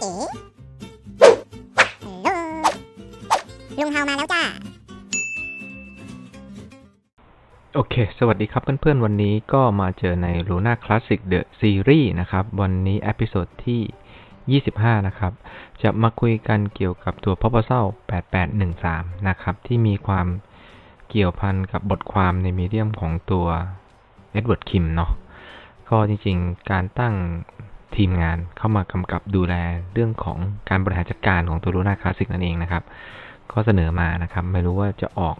เอ๋ฮัลโหลลุงเฮามาแล้วจ้า โอเค สวัสดีครับเพื่อนๆ วันนี้ก็มาเจอใน Luna Classic The Series นะครับ วันนี้เอพิโซดที่ 25 นะครับ จะมาคุยกันเกี่ยวกับตัว Proposal 8813 นะครับ ที่มีความเกี่ยวพันกับบทความในมีเดียมของตัว Edward Kim เนาะก็จริงๆ การตั้ง ทีมงานเข้ามากำกับดูแลเรื่องของการบริหารจัดการของตัว Luna Classic นั่นเองนะครับ ก็เสนอมานะครับ ไม่รู้ว่าจะออก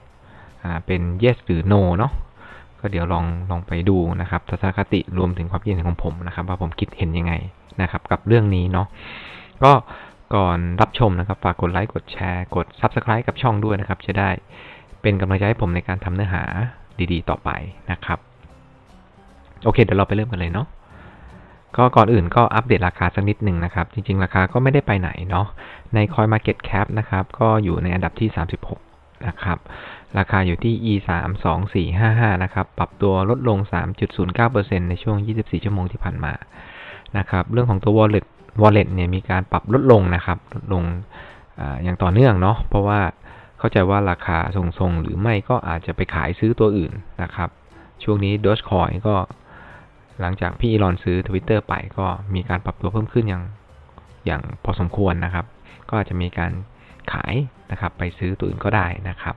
อเป็น yes หรือ no เนาะก็เดี๋ยวลองลองไปดูนะครับทัศนคติรวมถึงความคิดเห็นของผมนะครับ ว่าผมคิดเห็นยังไงนะครับ กับเรื่องนี้เนาะก็ก่อนรับชมนะครับ ฝากกดไลค์กดแชร์กด Subscribe กับช่องด้วยนะครับ จะได้เป็นกำลังใจให้ผมในการทำเนื้อหาดีๆ ต่อไปนะครับ โอเค เดี๋ยวเราไปเริ่มกันเลยเนาะ ก็ก่อนอื่นก็อัปเดตราคาสักนิดหนึ่งนะครับ จริง ๆ ราคาก็ไม่ได้ไปไหนเนาะ ใน Coin Market Cap นะครับ ก็อยู่ในอันดับที่ 36 นะครับ ราคาอยู่ที่ e 3 2 4 5 5นะครับ ปรับตัวลดลง 3.09%ในช่วง 24 ชั่วโมงที่ผ่านมา นะครับ เรื่องของตัว wallet wallet เนี่ยมีการปรับลดลงนะครับ ลดลงออย่างต่อเนื่องเนาะ เพราะว่าเข้าใจว่าราคาทรงๆ หรือไม่ก็อาจจะไปขายซื้อตัวอื่นนะครับ ช่วงนี้ Dogecoin ก็ หลังจากพี่อีลอนซื้อ Twitter ไปก็มีการปรับตัวเพิ่มขึ้นอย่างอย่างพอสมควรนะครับ ก็อาจจะมีการขายนะครับไปซื้อตัวอื่นก็ได้นะครับ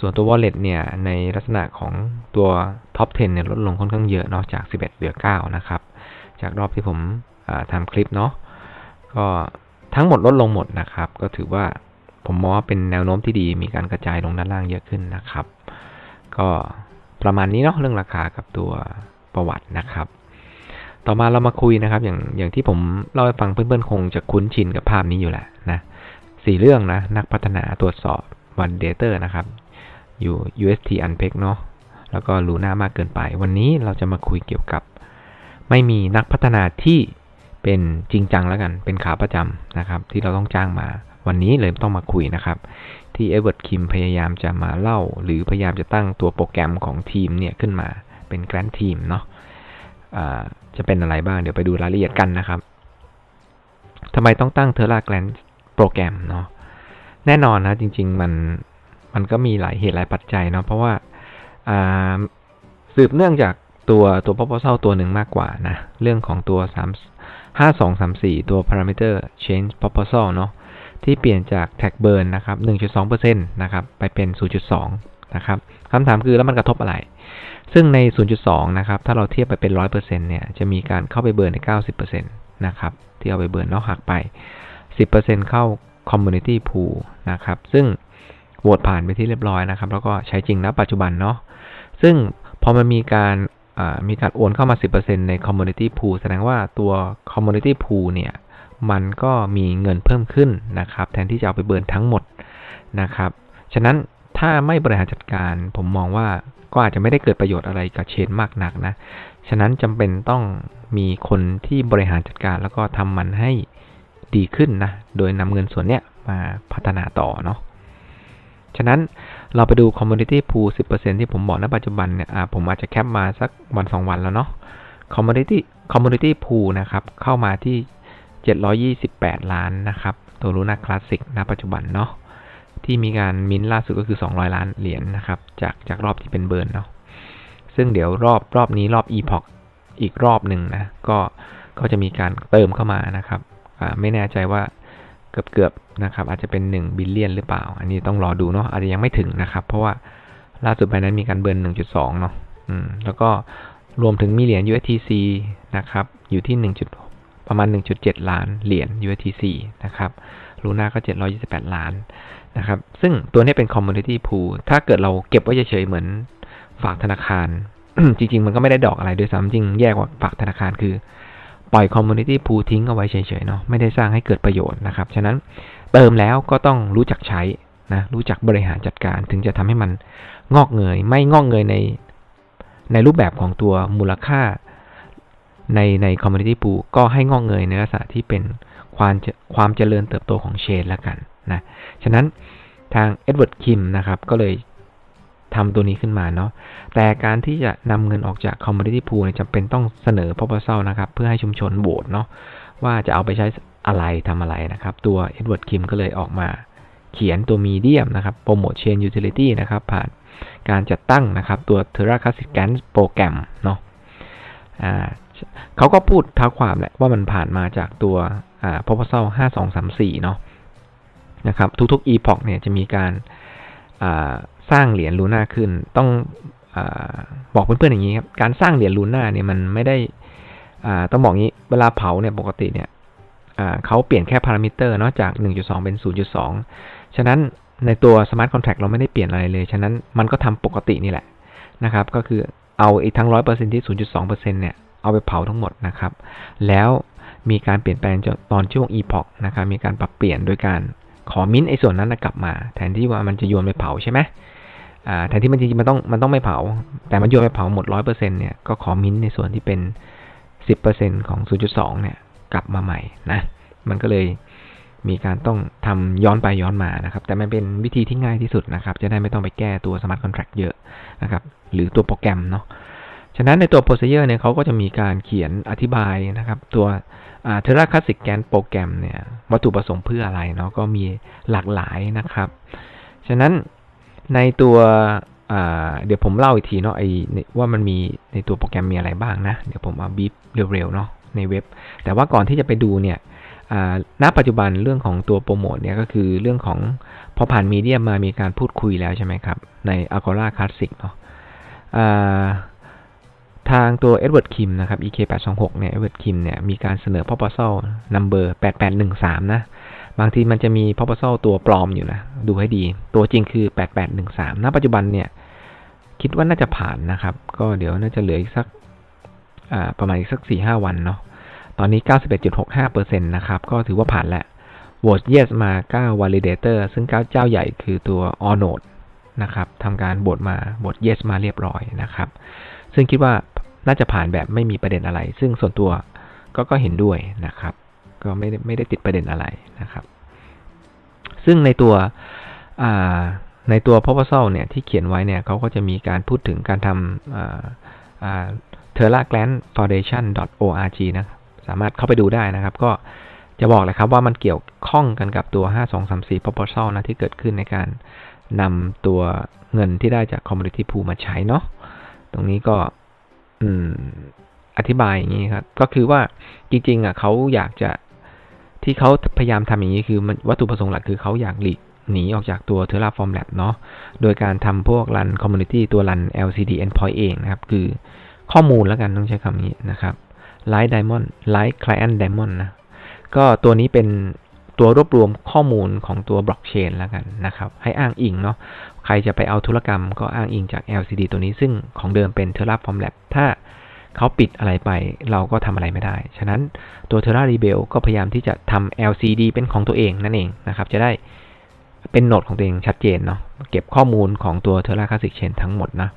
ส่วนตัว wallet เนี่ยในลักษณะของตัว top 10เนี่ยลดลงค่อนข้างเยอะเนาะจาก 11 เหลือ 9 นะครับ จากรอบที่ผมทำคลิปเนาะก็ทั้งหมดลดลงหมดนะครับ ก็ถือว่าผมมองว่าเป็นแนวโน้มที่ดีมีการกระจายลงด้านล่างเยอะขึ้นนะครับ ก็ประมาณนี้เนาะเรื่องราคากับตัว ประวัตินะครับ ต่อมาเรามาคุยนะครับ อย่างอย่างที่ผมเล่าให้ฟังเพื่อนๆคงจะคุ้นชินกับภาพนี้อยู่แหละนะสี่เรื่องนะ นักพัฒนาตรวจสอบ validator นะครับ อยู่ UST Unpeg เนาะแล้วก็ลูน่ามากเกินไป วันนี้เราจะมาคุยเกี่ยวกับ ไม่มีนักพัฒนาที่เป็นจริงจังแล้วกัน เป็นขาประจำนะครับ ที่เราต้องจ้างมา วันนี้เลยต้องมาคุยนะครับ ที่เอเวิร์ดคิมพยายามจะมาเล่า หรือพยายามจะตั้งตัวโปรแกรมของทีมเนี่ยขึ้นมาเป็นแกรนทีมเนาะ จะเป็นอะไรบ้างเดี๋ยวไปดูรายละเอียดกันนะครับทำไมต้องตั้งเทอร่าแกรนโปรแกรมเนาะแน่นอนนะจริง ๆ มันมันก็มีหลายเหตุหลายปัจจัยเนาะเพราะว่าสืบเนื่องจากตัวตัว proposal ตัวหนึ่งมากกว่านะ เรื่องของตัว 3 5 2 3 4 ตัว parameter change proposal เนาะที่เปลี่ยนจาก tag burn นะครับ 1.2%นะครับ ไปเป็น 0.2 นะครับคำถามคือแล้วมันกระทบอะไร ซึ่งใน 0.2 นะครับ ถ้าเราเทียบไปเป็น 100%เนี่ย จะมีการเข้าไปเบิร์นใน 90%นะครับ ที่เอาไปเบิร์นนอกหักไป 10%เข้า community pool นะครับ ซึ่งโหวตผ่านไปที่เรียบร้อยนะครับ แล้วก็ใช้จริงณปัจจุบันเนาะ ซึ่งพอมันมีการมีการโอนเข้ามา 10%ใน community pool แสดงว่าตัว community pool เนี่ย มันก็มีเงินเพิ่มขึ้นนะครับ แทนที่จะเอาไปเบิร์นทั้งหมดนะครับ ฉะนั้น ถ้าไม่บริหารจัดการ ผมมองว่าก็อาจจะไม่ได้เกิดประโยชน์อะไรกับเชนมากนักนะ ฉะนั้นจำเป็นต้องมีคนที่บริหารจัดการแล้วก็ทำมันให้ดีขึ้นนะ โดยนำเงินส่วนเนี้ยมาพัฒนาต่อเนาะ ฉะนั้นเราไปดู community pool 10%ที่ผมบอกณปัจจุบันเนี่ยผมอาจจะแคปมาสักวัน 2 วันแล้วเนาะ community community pool นะครับ เข้ามาที่ 728 ล้านนะครับ ตัวรูน่าคลาสสิกณปัจจุบันเนาะ ที่มีการมินล่าสุดก็คือ 200 ล้านเหรียญนนะครับ จากจากรอบที่เป็นเบิร์นเนาะซึ่งเดี๋ยวรอบรอบนี้รอบ epoch อีกรอบหนึ่งนะก็ก็จะมีการเติมเข้ามานะครับไม่แน่ใจว่าเกือบเกือบนะครับอาจจะเป็น 1 บิลเลียนหรือเปล่า อันนี้ต้องรอดูเนาะอาจจะยังไม่ถึงนะครับ เพราะว่าล่าสุดไปนั้นมีการเบิร์น1.2 เนาะอืมแล้วก็รวมถึงมีเหรียญ USTC นะครับอยู่ที่1จุดประมาณ 1.7 ล้านเหรียญ USTC นะครับ ลูน่าก็ 728 ล้านนะครับ ซึ่งตัวนี้เป็น community pool ถ้าเกิดเราเก็บไว้เฉยๆเหมือนฝากธนาคาร จริง ๆ มันก็ไม่ได้ดอกอะไรด้วยซ้ำจริงแย่กว่าฝากธนาคารคือ ปล่อย community pool ทิ้งเอาไว้เฉยๆเนาะไม่ได้สร้างให้เกิดประโยชน์นะครับ ฉะนั้นเติมแล้วก็ต้องรู้จักใช้นะรู้จักบริหารจัดการถึงจะทำให้มันงอกเงย ไม่งอกเงยในในรูปแบบของตัวมูลค่าในใน community pool ก็ให้งอกเงยในลักษณะที่เป็น ความความเจริญเติบโตของเชนแล้วกันนะ ฉะนั้นทางเอ็ดเวิร์ดคิมนะครับก็เลยทำตัวนี้ขึ้นมาเนาะ แต่การที่จะนำเงินออกจาก commodity pool จำเป็นต้องเสนอ proposal นะครับ เพื่อให้ชุมชนโหวตเนาะว่าจะเอาไปใช้อะไรทำอะไรนะครับ ตัวเอ็ดเวิร์ดคิมก็เลยออกมาเขียนตัวมีเดียมนะครับโปรโมทเชนยูทิลิตี้นะครับ ผ่านการจัดตั้งนะครับ ตัว Terra Classic g a n โปรแกรมเนาะเขาก็พูดท้าความแหละว่ามันผ่านมาจากตัว proposal 5234 เนาะนะครับทุกๆ epoch เนี่ยจะมีการาสร้างเหรียญลูน่าขึ้น ต้องอบอกเพื่อนๆอย่างนี้ครับ การสร้างเหรียญลูน่าเนี่ยมันไม่ได้อ่าต้องบอกงี้เวลาเผาเนี่ยปกติเนี่ยเขาเปลี่ยนแค่พารามิเตอร์เนาะจาก 1.2 เป็น 0.2 ฉะนั้นในตัว smart contract เราไม่ได้เปลี่ยนอะไรเลย ฉะนั้นมันก็ทำปกตินี่แหละนะครับ ก็คือเอาไอ้ทั้ง 100%ที่ 0.2%เนี่ย เอาไปเผาทั้งหมดนะครับ แล้ว มีการเปลี่ยนแปลงตอนช่วง epoch นะครับมีการปรับเปลี่ยนโดยการขอมิ้นท์ไอ้ส่วนนั้นกลับมา แทนที่ว่ามันจะโยนไปเผาใช่ไหมแทนที่มันจริงๆมันต้องมันต้องไม่เผา แต่มันโยนไปเผาหมด100%เนี่ยก็ขอมิ้นท์ในส่วนที่เป็น10%ของ0.2เนี่ยกลับมาใหม่นะมันก็เลยมีการต้องทำย้อนไปย้อนมานะครับ แต่มันเป็นวิธีที่ง่ายที่สุดนะครับ จะได้ไม่ต้องไปแก้ตัว smart contract เยอะนะครับ หรือตัวโปรแกรมเนาะ ฉะนั้นในตัว procedure เนี่ยเขาก็จะมีการเขียนอธิบายนะครับ ตัวเทราคลาสสิกแกนโปรแกรมเนี่ยวัตถุประสงค์เพื่ออะไรเนาะก็มีหลากหลายนะครับ ฉะนั้นในตัวเดี๋ยวผมเล่าอีกทีเนาะไอ้ว่ามันมีในตัวโปรแกรมมีอะไรบ้างนะ เดี๋ยวผมเอาบีบเร็วๆเนาะในเว็บ แต่ว่าก่อนที่จะไปดูเนี่ยณปัจจุบันเรื่องของตัวโปรโมทเนี่ยก็คือเรื่องของพอผ่านมีเดียมามีการพูดคุยแล้วใช่ไหมครับ ใน Agora Classic เนาะ ทางตัว Edward Kim นะครับ EK 826เนี่ย Edward Kim เนี่ยมีการเสนอ proposal number 8813 นะ บางทีมันจะมี proposal ตัวปลอมอยู่นะ ดูให้ดี ตัวจริงคือ 8813 ณ ปัจจุบันเนี่ย คิดว่าน่าจะผ่านนะครับ ก็เดี๋ยวน่าจะเหลืออีกสักประมาณอีกสัก 4-5 วันเนาะ ตอนนี้ 91.65%นะครับ ก็ถือว่าผ่านแล้ว vote yes มา 9 validator ซึ่งเจ้าใหญ่คือตัว Onode นะครับทำการโหวตมาโหวต yes มาเรียบร้อยนะครับ ซึ่งคิดว่า น่าจะผ่านแบบไม่มีประเด็นอะไร ซึ่งส่วนตัวก็ก็เห็นด้วยนะครับ ก็ไม่ได้ไม่ได้ติดประเด็นอะไรนะครับ ซึ่งในตัวในตัว proposal เนี่ยที่เขียนไว้เนี่ยเขาก็จะมีการพูดถึงการทำ Terra Grant Foundation org นะสามารถเข้าไปดูได้นะครับ ก็จะบอกเลยครับว่ามันเกี่ยวข้องกันกับตัว 5234 proposal นะที่เกิดขึ้นในการนำตัวเงินที่ได้จาก Community Pool มาใช้เนาะตรงนี้ก็ อืม อธิบายอย่างนี้ครับ ก็คือว่าจริง ๆ อะเขาอยากจะที่เขาพยายามทำอย่างนี้คือวัตถุประสงค์หลักคือเขาอยากหลีกหนีออกจากตัว Terraform Lab เนาะโดยการทำพวกรัน Community ตัวรัน LCD Endpoint เองนะครับ คือข้อมูลแล้วกันต้องใช้คำนี้นะครับ Light Diamond Light Client Diamond นะ ก็ตัวนี้เป็น ตัวรวบรวมข้อมูลของตัวบล็อกเชนแล้วกันนะครับ ให้อ้างอิงเนาะใครจะไปเอาธุรกรรมก็อ้างอิงจาก LCD ตัวนี้ซึ่งของเดิมเป็น Terraform Lab ถ้าเขาปิดอะไรไปเราก็ทำอะไรไม่ได้ ฉะนั้นตัว Terra Rebel ก็พยายามที่จะทำ LCD เป็นของตัวเองนั่นเองนะครับ จะได้เป็นโนดของตัวเองชัดเจนเนาะเก็บข้อมูลของตัว Terra Classic Chain ทั้งหมดนะ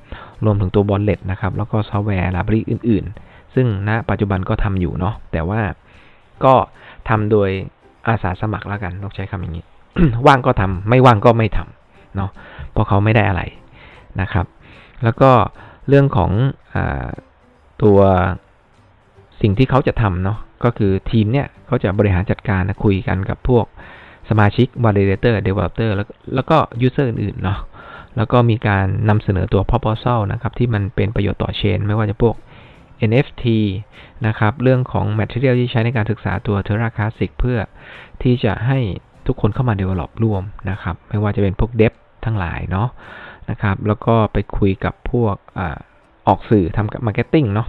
รวมถึงตัว Wallet นะครับ แล้วก็ซอฟต์แวร์ library อื่น ๆ ซึ่งณปัจจุบันก็ทำอยู่เนาะแต่ว่าก็ทำโดย อาสาสมัครแล้วกันต้องใช้คำอย่างนี้ ว่างก็ทำไม่ว่างก็ไม่ทำเนาะเพราะเขาไม่ได้อะไรนะครับ แล้วก็เรื่องของอตัวสิ่งที่เขาจะทำเนาะก็คือทีมเนี่ยเขาจะบริหารจัดการนะคุยกันกับพวกสมาชิก validator developer แล้วแล้วก็ user อื่นๆเนาะแล้วก็มีการนำเสนอตัว proposal นะครับ ที่มันเป็นประโยชน์ต่อเชน ไม่ว่าจะพวก NFT นะครับ เรื่องของ Material ที่ใช้ในการศึกษาตัว Terra Classic เพื่อที่จะให้ทุกคนเข้ามา develop ร่วมนะครับ ไม่ว่าจะเป็นพวก Dev ทั้งหลายเนาะนะครับ แล้วก็ไปคุยกับพวกอออกสื่อทำ Marketing เนาะ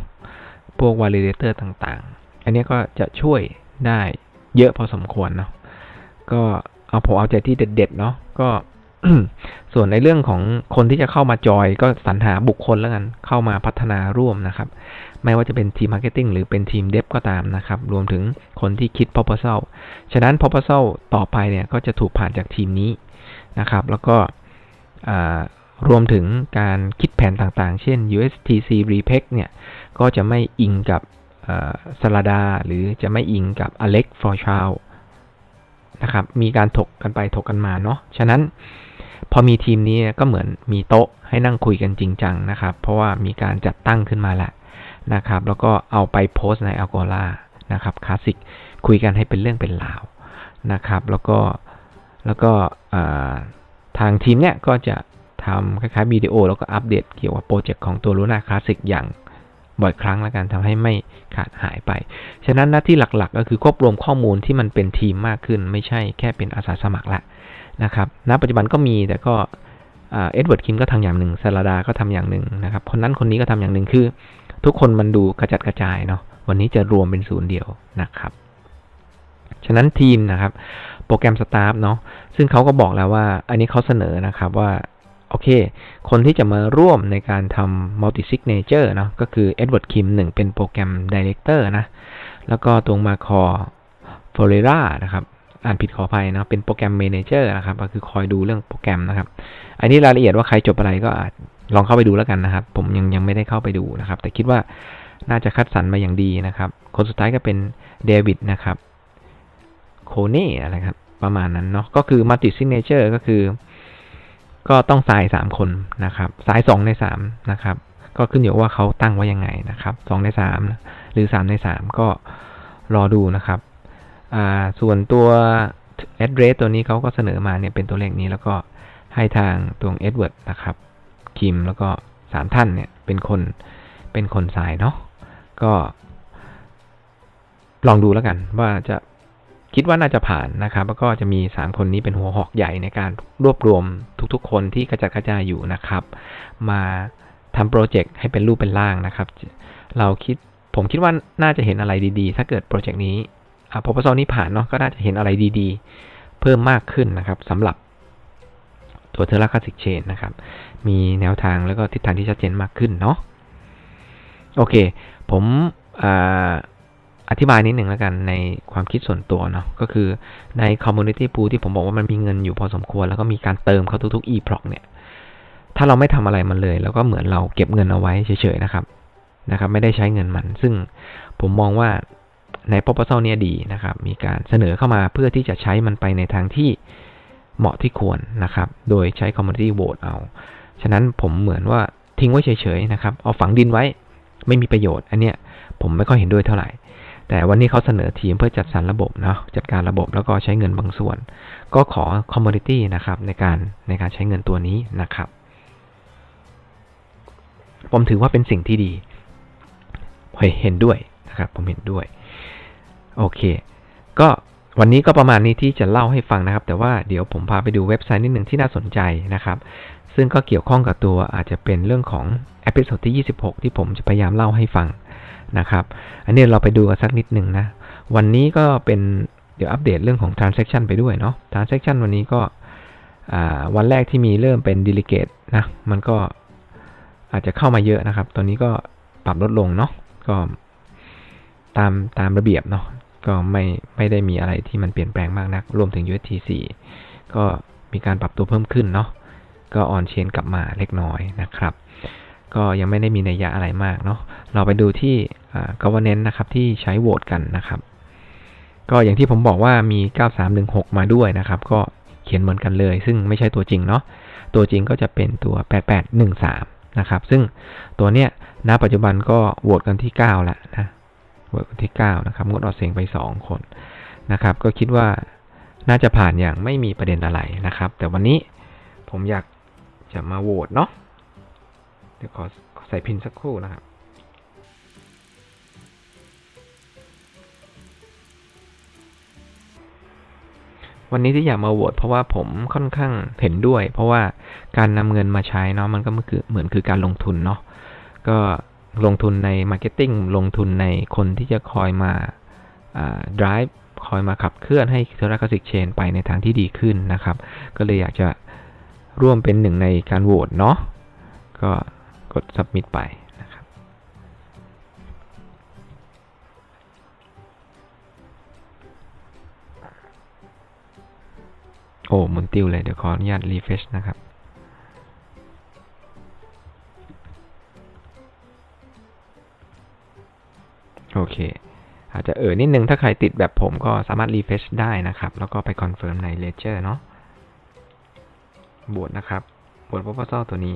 พวก Validator ต่างๆ อันนี้ก็จะช่วยได้เยอะพอสมควรเนาะก็เอาผมเอาใจที่เด็ดๆเนาะก็ ส่วนในเรื่องของคนที่จะเข้ามาจอยก็สรรหาบุคคลแล้วกัน เข้ามาพัฒนาร่วมนะครับ ไม่ว่าจะเป็นทีมมาร์เก็ตติ้งหรือเป็นทีมเดฟก็ตามนะครับ รวมถึงคนที่คิด proposal ฉะนั้น proposal ต่อไปเนี่ยก็จะถูกผ่านจากทีมนี้นะครับ แล้วก็รวมถึงการคิดแผนต่างๆ เช่น USTC Repec เนี่ย ก็จะไม่อิงกับสลาดา หรือจะไม่อิงกับ Alex for c h i l d นะครับ มีการถกกันไปถกกันมาเนาะ ฉะนั้น พอมีทีมนี้ก็เหมือนมีโต๊ะให้นั่งคุยกันจริงจังนะครับ เพราะว่ามีการจัดตั้งขึ้นมาแล้วนะครับ แล้วก็เอาไปโพสต์ใน Agora นะครับคลาสสิกคุยกันให้เป็นเรื่องเป็นราวนะครับ แล้วก็แล้วก็ทางทีมเนี่ยก็จะทำคล้ายๆวิดีโอ แล้วก็อัปเดตเกี่ยวกับโปรเจกต์ของตัว Luna Classic อย่างบ่อยครั้งแล้วกันทำให้ไม่ขาดหายไป ฉะนั้นหน้าที่หลักๆ ก็คือควบรวมข้อมูลที่มันเป็นทีมมากขึ้น ไม่ใช่แค่เป็นอาสาสมัครละ นะครับณปัจจุบันก็มีแต่ก็เอ็ดเวิร์ดคิมก็ทำอย่างหนึ่งซาลาดาก็ทำอย่างหนึ่งนะครับ คนนั้นคนนี้ก็ทำอย่างหนึ่งคือ ทุกคนมันดูกระจัดกระจายเนาะวันนี้จะรวมเป็นศูนย์เดียวนะครับ ฉะนั้นทีมนะครับ โปรแกรมสตาฟเนาะซึ่งเขาก็บอกแล้วว่า อันนี้เขาเสนอนะครับว่าโอเค คนที่จะมาร่วมในการทำ multi signature เนาะก็คือ Edward Kim หนึ่งเป็นโปรแกรม director นะ แล้วก็ตรงมาคอ f o r e r a นะครับ อ่านผิดขออภัยนะเป็นโปรแกรม manager นะครับ ก็คือคอยดูเรื่องโปรแกรมนะครับ อันนี้รายละเอียดว่าใครจบอะไรก็อาจลองเข้าไปดูแล้วกันนะครับ ผมยังยังไม่ได้เข้าไปดูนะครับ แต่คิดว่าน่าจะคัดสรรมาอย่างดีนะครับ คนสุดท้ายก็เป็นเดวิดนะครับโคเน่อะไรครับ ประมาณนั้นเนาะก็คือ multi signature ก็คือ ก็ต้องสายสามคนนะครับสายสองในสามนะครับ ก็ขึ้นอยู่ว่าเขาตั้งไว้ยังไงนะครับสองในสามหรือสามในสามก็รอดูนะครับ อ่าส่วนตัว address ตัวนี้เขาก็เสนอมาเนี่ยเป็นตัวเลขนี้แล้วก็ให้ทางตรง Edward นะครับคิมแล้วก็สามท่านเนี่ยเป็นคนเป็นคนสายเนาะก็ ลองดูแล้วกัน ว่าจะคิดว่าน่าจะผ่านนะครับ แล้วก็จะมี 3 คนนี้เป็นหัวหอกใหญ่ในการรวบรวมทุกๆ คนที่กระจัดกระจายอยู่นะครับ มาทำโปรเจกต์ให้เป็นรูปเป็นร่างนะครับ เราคิดผมคิดว่าน่าจะเห็นอะไรดีๆ ถ้าเกิดโปรเจกต์นี้ อ่าพอประซนี้ผ่านเนาะก็น่าจะเห็นอะไรดีๆ เพิ่มมากขึ้นนะครับสำหรับตัวเทอร์คาสิกเชนนะครับ มีแนวทางแล้วก็ทิศทางที่ชัดเจนมากขึ้นเนาะโอเค ผมอ่าอธิบายนิดหนึ่งแล้วกันในความคิดส่วนตัวเนาะก็คือใน Community Pool ที่ผมบอกว่ามันมีเงินอยู่พอสมควร แล้วก็มีการเติมเข้าทุกๆ e-proc เนี่ย ถ้าเราไม่ทำอะไรมันเลย แล้วก็เหมือนเราเก็บเงินเอาไว้เฉยๆนะครับนะครับ ไม่ได้ใช้เงินมัน ซึ่งผมมองว่า ใน proposal เนี่ยดีนะครับ มีการเสนอเข้ามาเพื่อที่จะใช้มันไปในทางที่เหมาะที่ควรนะครับ โดยใช้ community vote เอา ฉะนั้นผมเหมือนว่าทิ้งไว้เฉยๆนะครับ เอาฝังดินไว้ไม่มีประโยชน์ อันเนี้ยผมไม่ค่อยเห็นด้วยเท่าไหร่ แต่วันนี้เขาเสนอทีมเพื่อจัดสรรระบบเนาะ จัดการระบบแล้วก็ใช้เงินบางส่วน ก็ขอคอมมูนิตี้นะครับในการในการใช้เงินตัวนี้นะครับ ผมถือว่าเป็นสิ่งที่ดี เห็นด้วยนะครับ ผมเห็นด้วย โอเค ก็วันนี้ก็ประมาณนี้ที่จะเล่าให้ฟังนะครับ แต่ว่าเดี๋ยวผมพาไปดูเว็บไซต์นิดหนึ่งที่น่าสนใจนะครับ ซึ่งก็เกี่ยวข้องกับตัวอาจจะเป็นเรื่องของเอพิโซดที่ 26 ที่ผมจะพยายามเล่าให้ฟังนะครับ อันนี้เราไปดูกันสักนิดหนึ่งนะ วันนี้ก็เป็นเดี๋ยวอัปเดตเรื่องของ transaction ไปด้วยเนาะ transaction วันนี้ก็วันแรกที่มีเริ่มเป็น delegate นะ มันก็อาจจะเข้ามาเยอะนะครับ ตอนนี้ก็ปรับลดลงเนาะ ก็ตามตามระเบียบเนาะ ก็ไม่ไม่ได้มีอะไรที่มันเปลี่ยนแปลงมากนัก รวมถึง UST4 ก็มีการปรับตัวเพิ่มขึ้นเนาะก็ออนเชนกลับมาเล็กน้อยนะครับ ก็ยังไม่ได้มีนัยยะอะไรมากเนาะเราไปดูที่ governance นะครับที่ใช้โหวตกันนะครับ ก็อย่างที่ผมบอกว่ามี 9316 มาด้วยนะครับ ก็เขียนเหมือนกันเลย ซึ่งไม่ใช่ตัวจริงเนาะตัวจริงก็จะเป็นตัว 8813 นะครับ ซึ่งตัวเนี้ยณปัจจุบันก็โหวตกันที่9แล้วนะ ที่ 9 นะครับ งดออกเสียงไป 2 คนนะครับ ก็คิดว่าน่าจะผ่านอย่างไม่มีประเด็นอะไรนะครับ แต่วันนี้ผมอยากจะมาโหวตเนาะเดี๋ยวขอใส่พินสักครู่นะครับวันนี้ที่อยากมาโหวตเพราะว่าผมค่อนข้างเห็นด้วย เพราะว่าการนำเงินมาใช้เนาะมันก็คือเหมือนคือการลงทุนเนาะก็ ลงทุนในมาร์เก็ตติ้งลงทุนในคนที่จะคอยมา drive คอยมาขับเคลื่อนให้เทร์คาสิกเชนไปในทางที่ดีขึ้นนะครับ ก็เลยอยากจะร่วมเป็นหนึ่งในการโหวตเนาะก็กด submit ไปนะครับ โอ้หมุนติวเลย เดี๋ยวขออนุญาต refresh นะครับ โอเค อาจจะเอ่อนิดนึงถ้าใครติดแบบผมก็สามารถ refresh ได้นะครับ แล้วก็ไป confirm ใน ledger เนาะบวชนะครับบวช proposal ตัวนี้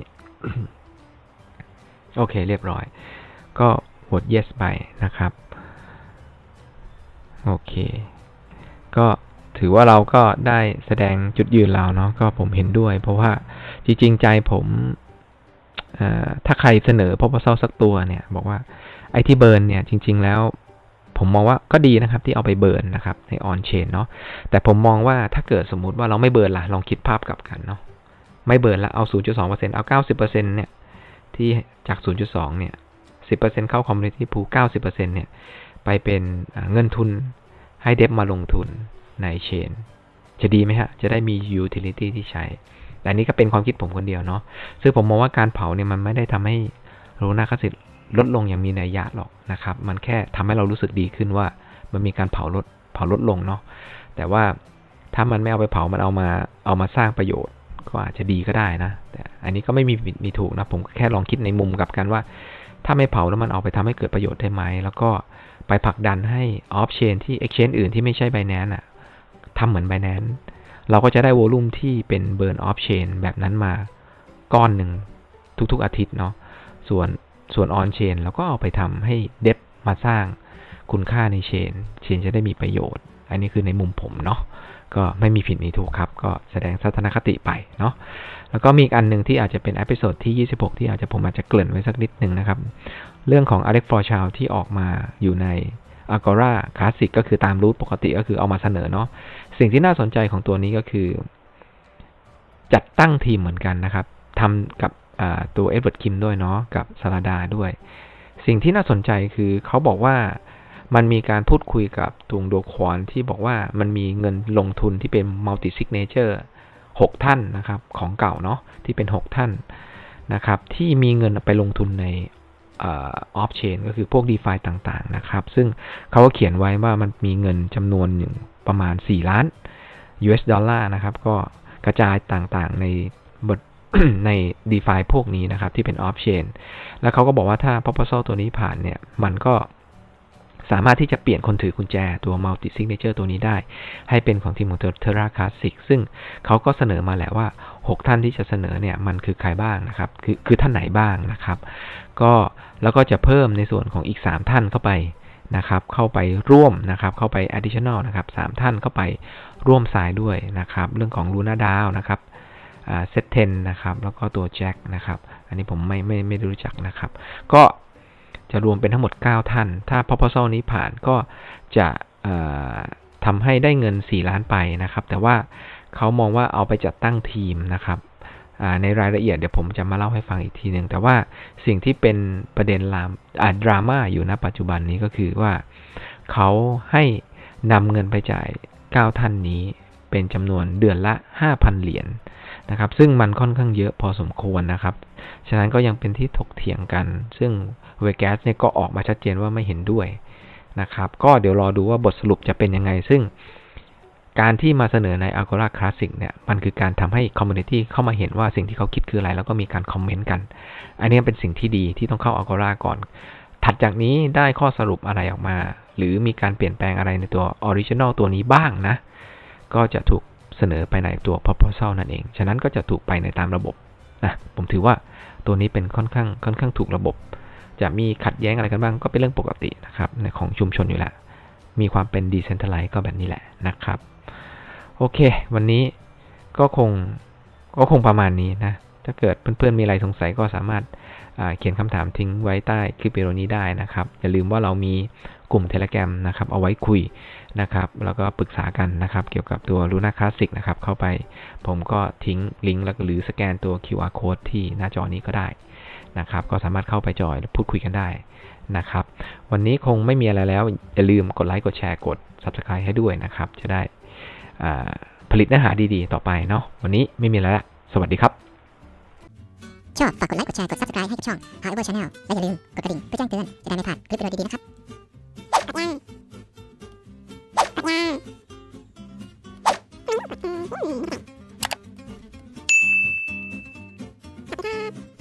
โอเค เรียบร้อย ก็โหวต yes ไปนะครับ โอเค ก็ถือว่าเราก็ได้แสดงจุดยืนเราเนาะก็ผมเห็นด้วย เพราะว่าจริงๆใจผมเอ่อถ้าใครเสนอ proposal สักตัวเนี่ย บอกว่า ไอ้ที่เบิร์นเนี่ยจริง ๆ แล้ว ผมมองว่าก็ดีนะครับที่เอาไปเบิร์นนะครับในออนเชนเนาะแต่ผมมองว่าถ้าเกิดสมมุติว่าเราไม่เบิร์นล่ะลองคิดภาพกลับกันเนาะไม่เบิร์นละเอา 0.2%เอา 90%เนี่ยที่จาก 0.2 เนี่ย 10%เข้า community pool 90%เนี่ยไปเป็นเงินทุนให้เดฟมาลงทุนในเชน จะดีไหมฮะ จะได้มี utility ที่ใช้ แต่นนี้ก็เป็นความคิดผมคนเดียวเนาะซึ่งผมมองว่าการเผาเนี่ยมันไม่ได้ทำให้รู้นาคสิทธิ์ ลดลงอย่างมีนัยยะหรอกนะครับ มันแค่ทำให้เรารู้สึกดีขึ้นว่า มันมีการเผาลดเผาลดลงเนาะแต่ว่าถ้ามันไม่เอาไปเผามันเอามาเอามาสร้างประโยชน์ก็อาจจะดีก็ได้นะ แต่อันนี้ก็ไม่มีมีถูกนะ ผมแค่ลองคิดในมุมกลับกันว่า ถ้าไม่เผาแล้วมันเอาไปทำให้เกิดประโยชน์ได้ไหม แล้วก็ไปผลักดันให้ออฟเชนที่ Exchange อื่นที่ไม่ใช่ Binance อะทำเหมือน Binance เราก็จะได้โวลูมที่เป็นเบิร์นออฟเชนแบบนั้นมาก้อนหนึ่งทุกๆอาทิตย์เนาะส่วน ส่วนออนเชนเราก็เอาไปทำให้เดฟมาสร้างคุณค่าในเชน เชนจะได้มีประโยชน์ อันนี้คือในมุมผมเนาะก็ไม่มีผิดมีถูกครับ ก็แสดงทัศนคติไปเนาะแล้วก็มีอีกอันหนึ่งที่อาจจะเป็นอพิโซดที่ 26 ที่อาจจะผมอาจจะเกริ่นไว้สักนิดหนึ่งนะครับ เรื่องของ Alex f o r c h a l ที่ออกมาอยู่ใน Agora Classic ก็คือตามรูทปกติก็คือเอามาเสนอเนาะสิ่งที่น่าสนใจของตัวนี้ก็คือ จัดตั้งทีมเหมือนกันนะครับทำกับ ตัวเอ็ดเวิร์ดคิมด้วยเนาะกับซาลาดาด้วย สิ่งที่น่าสนใจคือเขาบอกว่ามันมีการพูดคุยกับตุงโดควอนที่บอกว่ามันมีเงินลงทุนที่เป็นมัลติซิกเนเจอร์หกท่านนะครับ ของเก่าเนาะที่เป็นหกท่านนะครับ ที่มีเงินไปลงทุนในออฟเชนก็คือพวก d e f าต่างๆนะครับ ซึ่งเขาก็เขียนไว้ว่ามันมีเงินจำนวนหนึ่งประมาณ 4 ล้าน US ดอลลาร์นะครับ ก็กระจายต่างๆในบท ใน d e f าพวกนี้นะครับ ที่เป็น off chain แล้วเขาก็บอกว่าถ้า proposal ตัวนี้ผ่านเนี่ย มันก็สามารถที่จะเปลี่ยนคนถือกุญแจตัว multi signature ตัวนี้ได้ ให้เป็นของทีมของ Terra Classic ซึ่งเขาก็เสนอมาแหละว่า 6 ท่านที่จะเสนอเนี่ยมันคือใครบ้างนะครับ คือคือท่านไหนบ้างนะครับ ก็แล้วก็จะเพิ่มในส่วนของอีก 3 ท่านเข้าไปนะครับ เข้าไปร่วมนะครับ เข้าไป additional นะครับ 3 ท่านเข้าไปร่วมสายด้วยนะครับ เรื่องของ Luna d a o นะครับ เซตเทนนะครับแล้วก็ตัวแจ็คนะครับอันนี้ผมไม่ไม่ไม่ได้รู้จักนะครับ ก็จะรวมเป็นทั้งหมด 9 ท่าน ถ้า proposal นี้ผ่านก็จะทำให้ได้เงิน 4 ล้านไปนะครับ แต่ว่าเขามองว่าเอาไปจัดตั้งทีมนะครับในรายละเอียดเดี๋ยวผมจะมาเล่าให้ฟังอีกทีหนึ่งแต่ว่าสิ่งที่เป็นประเด็นลามดราม่าอยู่ณปัจจุบันนี้ก็คือว่าเขาให้นำเงินไปจ่าย 9 ท่านนี้เป็นจำนวนเดือนละ 5,000 เหรียญ นะครับ ซึ่งมันค่อนข้างเยอะพอสมควรนะครับ ฉะนั้นก็ยังเป็นที่ถกเถียงกัน ซึ่งเวกัสเนี่ยก็ออกมาชัดเจนว่าไม่เห็นด้วยนะครับ ก็เดี๋ยวรอดูว่าบทสรุปจะเป็นยังไง ซึ่งการที่มาเสนอใน Agora Classic เนี่ยมันคือการทำให้ Community เข้ามาเห็นว่าสิ่งที่เขาคิดคืออะไร แล้วก็มีการคอมเมนต์กัน อันนี้เป็นสิ่งที่ดีที่ต้องเข้า Agora ก่อน ถัดจากนี้ได้ข้อสรุปอะไรออกมา หรือมีการเปลี่ยนแปลงอะไรในตัว Original ตัวนี้บ้างนะ ก็จะถูก เสนอไปในตัว proposal นั่นเอง ฉะนั้นก็จะถูกไปในตามระบบนะผมถือว่าตัวนี้เป็นค่อนข้างค่อนข้างถูกระบบ จะมีขัดแย้งอะไรกันบ้างก็เป็นเรื่องปกตินะครับในของชุมชนอยู่แล้วมีความเป็น decentralized ก็แบบนี้แหละนะครับ โอเค วันนี้ก็คงก็คงประมาณนี้นะ ถ้าเกิดเพื่อนๆมีอะไรสงสัยก็สามารถาเขียนคำถามทิ้งไว้ใต้คลิปวิดีโอนี้ได้นะครับ อย่าลืมว่าเรามีกลุ่ม Telegram นะครับ เอาไว้คุย นะครับ แล้วก็ปรึกษากันนะครับ เกี่ยวกับตัว Luna Classic นะครับ เข้าไป ผมก็ทิ้งลิงก์แล้วก็หรือสแกนตัว QR code ที่หน้าจอนี้ก็ได้นะครับ ก็สามารถเข้าไปจอยและพูดคุยกันได้นะครับ วันนี้คงไม่มีอะไรแล้ว อย่าลืมกดไลค์ กดแชร์ กด Subscribe ให้ด้วยนะครับ จะได้ผลิตเนื้อหาดีๆ ต่อไปเนาะ วันนี้ไม่มีอะไรละสวัสดีครับ ชอบ ฝากกดไลค์ กดแชร์ กด subscribe ให้กับช่อง h a r d w a r Channel และอย่าลืมกดกระดิ่งเพื่อแจ้งเตือนจะได้ไม่พลาดคลิปวิดีโอดีๆนะครับ Thank you.